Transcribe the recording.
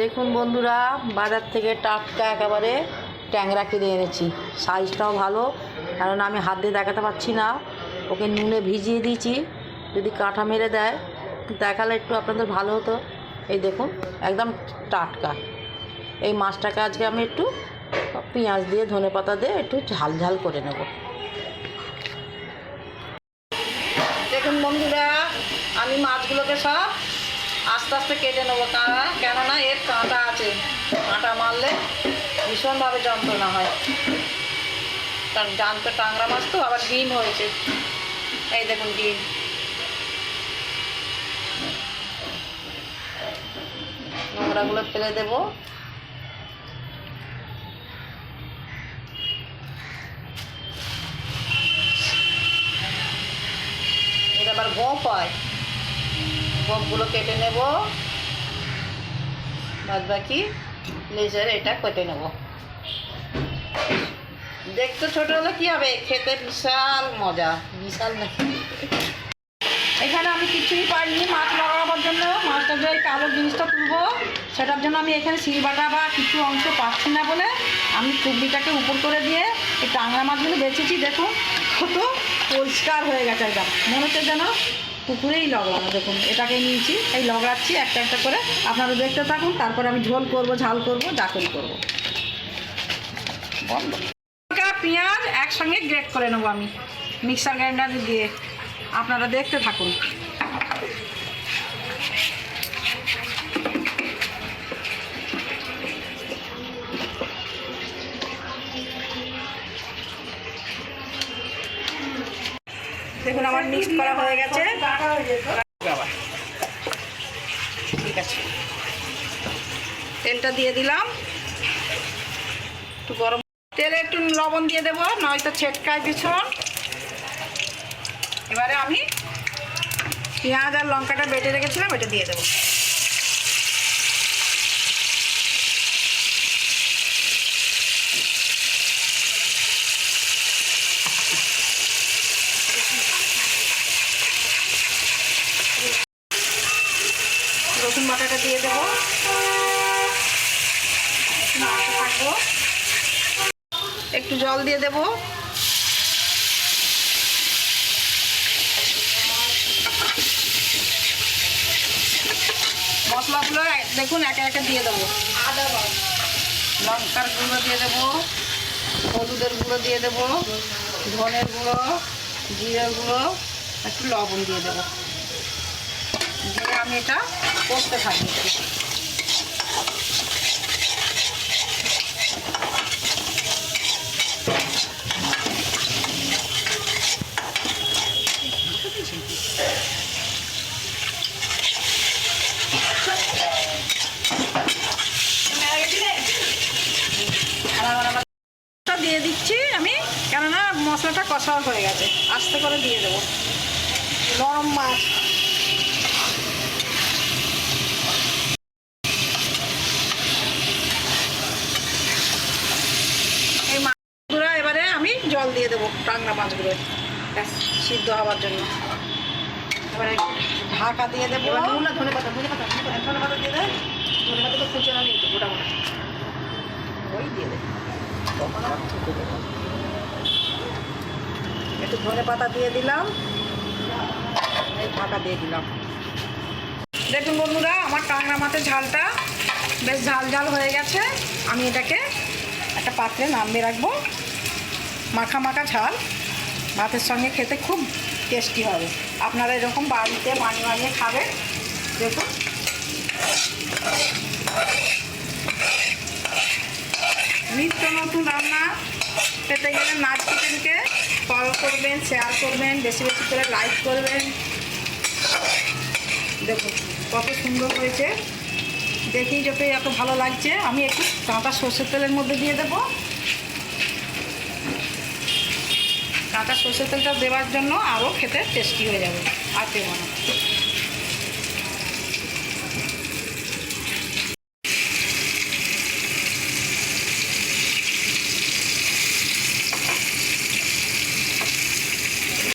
দেখুন বন্ধুরা, বাজার থেকে টাটকা একেবারে ট্যাংরা কিনে এনেছি। সাইজটাও ভালো, কারণ আমি হাত দিয়ে দেখাতে পারছি না। ওকে নুনে ভিজিয়ে দিয়েছি, যদি কাঁটা মেরে দেয়, দেখালে একটু আপনাদের ভালো হতো। এই দেখুন, একদম টাটকা। এই মাছটাকে আজকে আমি একটু পেঁয়াজ দিয়ে, ধনে পাতা দিয়ে একটু ঝাল ঝাল করে নেব। দেখুন বন্ধুরা, আমি মাছগুলোকে সব আস্তে আস্তে কেটে নেব কারণ কেননা এর কাঁটা আছে। কাঁটা মারলে ভীষণভাবে যন্ত্রণা হয়। কারণ জানতো টাংরা মাছ তো, আবার ডিম হয়েছে। এই দেখুন ডিম। নোংরাগুলো ফেলে দেবো। এটা আবার গোপ হয় গোপগুলো কেটে নেব। বাদ বাকি লেজার এটা কেটে নেব। দেখতে ছোট হলে কি হবে? খেতে বিশাল মজা, বিশাল এখানে আমি কিছুই পাইনি মাছ লাগাবার জন্য। মাছটা যে কালো জিনিসটা তুলবো, সেটার জন্য আমি এখানে শিলবাটা বা কিছু অংশ পাচ্ছি না বলে আমি চুবড়িটাকে উপর করে দিয়ে এই টাংরা মাছগুলো বেছেছি। দেখুন, কত পরিষ্কার হয়ে গেছে একদম। মনে হচ্ছে যেন পুকুরেই লগড়ানো দেখুন এটাকে নিয়েছি এই লগড়াচ্ছি একটা একটা করে। আপনারা দেখতে থাকুন তারপরে আমি ঝোল করব ঝাল করব ডাকল করব। বন্ধ। পেঁয়াজ একসঙ্গে গ্রেট করে নেব আমি মিক্সার গ্রাইন্ডার দিয়ে। আপনারা দেখতে থাকুন। দেখুন আমার মিক্স করা হয়ে গেছে। ঠিক আছে। তেলটা দিয়ে দিলাম। একটু গরম তেলে একটু লবণ দিয়ে দেবো নয়তো ছেটকায় পিছন এবারে আমি পেঁয়াজ আর লঙ্কাটা বেটে রেখেছিলাম এটা দিয়ে দেবো। রসুন বাটাটা দিয়ে দেবো। একটু জল দিয়ে দেবো। মশলাগুলো দেখুন, একে একে দিয়ে দেবো। আদা লঙ্কার গুঁড়ো দিয়ে দেবো, হলুদের গুঁড়ো দিয়ে দেবো, ধনের গুঁড়ো, জিরের গুঁড়ো, একটু লবণ দিয়ে দেবো। দিয়ে আমি এটা করতে থাকি। দিয়ে দিচ্ছি আমি কেননা মশলাটা কষাও হয়ে গেছে। আস্তে করে দিয়ে দেবো। নরম মাছ এই মাছগুলো এবারে আমি জল দিয়ে দেবো টাংরা মাছগুলো। ব্যাস সিদ্ধ হওয়ার জন্য। এবারে ঢাকা দিয়ে দেবো। না ধনে পাতা ধনে পাতা ধনে পাতা দিয়ে দেয়। ধনে পাতা তো খুঁজে নেই তো গোটা গোটা। ওই দিয়ে দেবো একটু ধনে পাতা দিয়ে দিলাম। এই ঢাকা দিয়ে দিলাম। দেখুন বন্ধুরা আমার টাংরা মাছের ঝালটা বেশ ঝাল ঝাল হয়ে গেছে। আমি এটাকে একটা পাত্রে নামিয়ে রাখব। মাখা মাখা ঝাল। ভাতের সঙ্গে খেতে খুব টেস্টি হবে। আপনারা এরকম বাড়িতে বানিয়ে বানিয়ে খাবেন। দেখুন। নিত্য নতুন রান্না পেতে গেলে নাচ কিচেনকে ফলো করবেন শেয়ার করবেন, বেশি বেশি করে লাইক করবেন। দেখুন, কত সুন্দর হয়েছে। দেখি যতই এত ভালো লাগছে, আমি একটু কাঁটা সর্ষের তেলের মধ্যে দিয়ে দেবো। কাঁচা সর্ষের তেলটা দেওয়ার জন্য আরও খেতে টেস্টি হয়ে যাবে আর দেবো না।